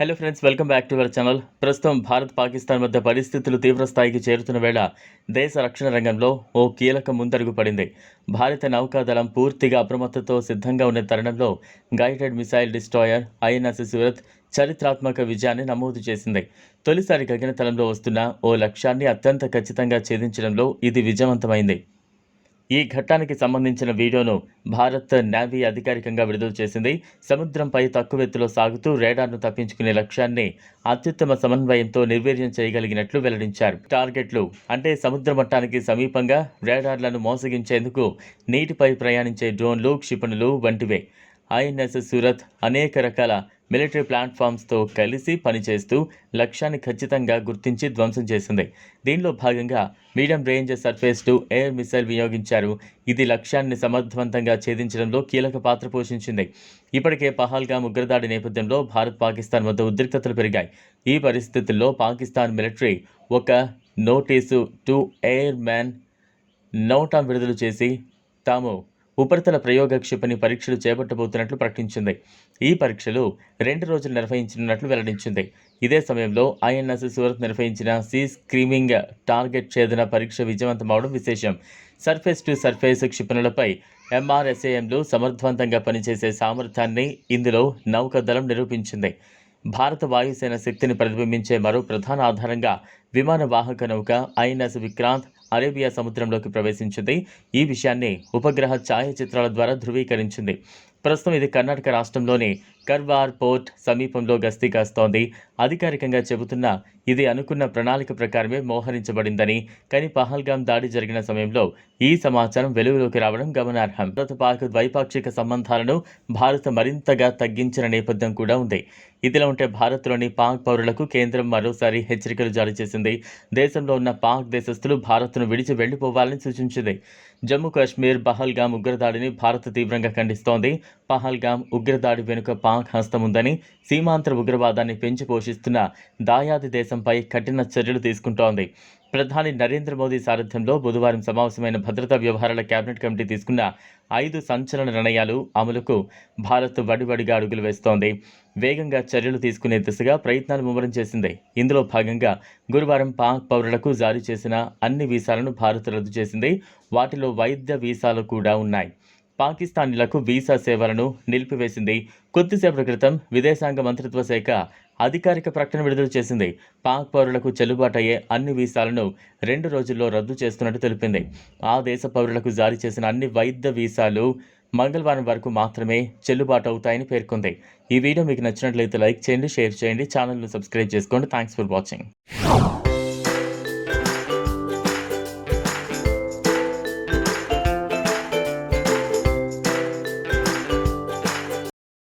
Hello friends welcome back to our channel. ప్రస్తుతం భారత్ పాకిస్తాన్ మధ్య పరిస్థితులు తీవ్ర స్థాయికి చేరుతున్న వేళ దేశ రక్షణ రంగంలో ఓ కీలక ముందడుగు పడింది. భారత నౌకాదళం పూర్తిగా అప్రమత్తతో సిద్ధంగా ఉన్న తరుణంలో guided missile destroyer INS Surat చరిత్రాత్మక విజయాన్ని నమోదు చేసింది. తొలిసారి గగనతలంలో వస్తున్న ఓ లక్ష్యాన్ని అత్యంత ఖచ్చితంగా ఛేదించడంలో ఇది విజయవంతమైంది. ఈ ఘట్టానికి సంబంధించిన వీడియోను భారత్ నేవీ అధికారికంగా విడుదల చేసింది. సముద్రంపై తక్కువ ఎత్తులో సాగుతూ రేడార్ను తప్పించుకునే లక్ష్యాన్ని అత్యుత్తమ సమన్వయంతో నిర్వీర్యం చేయగలిగినట్లు వెల్లడించారు. టార్గెట్లు అంటే సముద్ర మట్టానికి సమీపంగా రేడార్లను మోసగించేందుకు నీటిపై ప్రయాణించే డ్రోన్లు క్షిపణులు వంటివే. ఐఎన్ఎస్ సూరత్ అనేక రకాల మిలిటరీ ప్లాట్ఫామ్స్తో కలిసి పనిచేస్తూ లక్ష్యాన్ని ఖచ్చితంగా గుర్తించి ధ్వంసం చేసింది. దీనిలో భాగంగా medium range surface to air missile వినియోగించారు. ఇది లక్ష్యాన్ని సమర్థవంతంగా ఛేదించడంలో కీలక పాత్ర పోషించింది. ఇప్పటికే పహాల్గా ఉగ్రదాడి నేపథ్యంలో భారత్ పాకిస్తాన్ మధ్య ఉద్రిక్తతలు పెరిగాయి. ఈ పరిస్థితుల్లో పాకిస్తాన్ మిలిటరీ ఒక నోటీసు టు ఎయిర్ మ్యాన్ నోటా విడుదల చేసి తాము ఉపరితల ప్రయోగ క్షిపణి పరీక్షలు చేపట్టబోతున్నట్లు ప్రకటించింది. ఈ పరీక్షలు రెండు రోజులు నిర్వహించనున్నట్లు వెల్లడించింది. ఇదే సమయంలో ఐఎన్ఎస్ సూరత్ నిర్వహించిన సీ స్క్రీమింగ్ టార్గెట్ ఛేదన పరీక్ష విజయవంతమవడం విశేషం. సర్ఫేస్ టు సర్ఫేస్ క్షిపణులపై ఎంఆర్ఎస్ఏఎంలు సమర్థవంతంగా పనిచేసే సామర్థ్యాన్ని ఇందులో నౌకాదళం నిరూపించింది. భారత వాయుసేన శక్తిని ప్రతిబింబించే మరో ప్రధాన ఆధారంగా విమాన వాహక నౌక ఐఎన్ఎస్ విక్రాంత్ అరేబియా సముద్రంలోకి ప్రవేశించింది. ఈ విషయాన్ని ఉపగ్రహ ఛాయాచిత్రాల ద్వారా ధృవీకరించింది. ప్రస్తుతం ఇది కర్ణాటక రాష్ట్రంలోని కర్వార్ పోర్ట్ సమీపంలో గస్తీ కాస్తోంది. అధికారికంగా చెబుతున్న ఇది అనుకున్న ప్రణాళిక ప్రకారమే మోహరించబడిందని కానీ పహల్గాం దాడి జరిగిన సమయంలో ఈ సమాచారం వెలుగులోకి రావడం గమనార్హం. భారత పాక్ ద్వైపాక్షిక సంబంధాలను భారత్ మరింతగా తగ్గించిన నేపథ్యం కూడా ఉంది. ఇదిలా ఉంటే భారత్లోని పాక్ పౌరులకు కేంద్రం మరోసారి హెచ్చరికలు జారీ చేసింది. దేశంలో ఉన్న పాక్ దేశస్థులు భారత్ను విడిచి వెళ్ళిపోవాలని సూచించింది. జమ్మూ కాశ్మీర్ పహల్గాం ఉగ్రదాడిని భారత్ తీవ్రంగా ఖండిస్తోంది. పహల్గాం ఉగ్రదాడి వెనుక పాక్ హస్తం ఉందని సీమాంతర ఉగ్రవాదాన్ని పెంచి పోషిస్తున్న దాయాది దేశంపై కఠిన చర్యలు తీసుకుంటోంది. ప్రధాని నరేంద్ర మోదీ సారథ్యంలో బుధవారం సమావేశమైన భద్రతా వ్యవహారాల కేబినెట్ కమిటీ తీసుకున్న ఐదు సంచలన నిర్ణయాలు అమలుకు భారత్ వడివడిగా అడుగులు వేస్తోంది. వేగంగా చర్యలు తీసుకునే దిశగా ప్రయత్నాలు ముమ్మరం చేసింది. ఇందులో భాగంగా గురువారం పాక్ పౌరులకు జారీ చేసిన అన్ని వీసాలను భారత్ రద్దు చేసింది. వాటిలో వైద్య వీసాలు కూడా ఉన్నాయి. పాకిస్తానీలకు వీసా సేవలను నిలిపివేసింది. కొద్దిసేపటి క్రితం విదేశాంగ మంత్రిత్వ శాఖ అధికారిక ప్రకటన విడుదల చేసింది. పాక్ పౌరులకు చెల్లుబాటు అయ్యే అన్ని వీసాలను రెండు రోజుల్లో రద్దు చేస్తున్నట్టు తెలిపింది. ఆ దేశ పౌరులకు జారీ చేసిన అన్ని వైద్య వీసాలు మంగళవారం వరకు మాత్రమే చెల్లుబాటు అవుతాయని పేర్కొంది. ఈ వీడియో మీకు నచ్చినట్లయితే లైక్ చేయండి షేర్ చేయండి ఛానల్ను సబ్స్క్రైబ్ చేసుకోండి. Thanks for watching.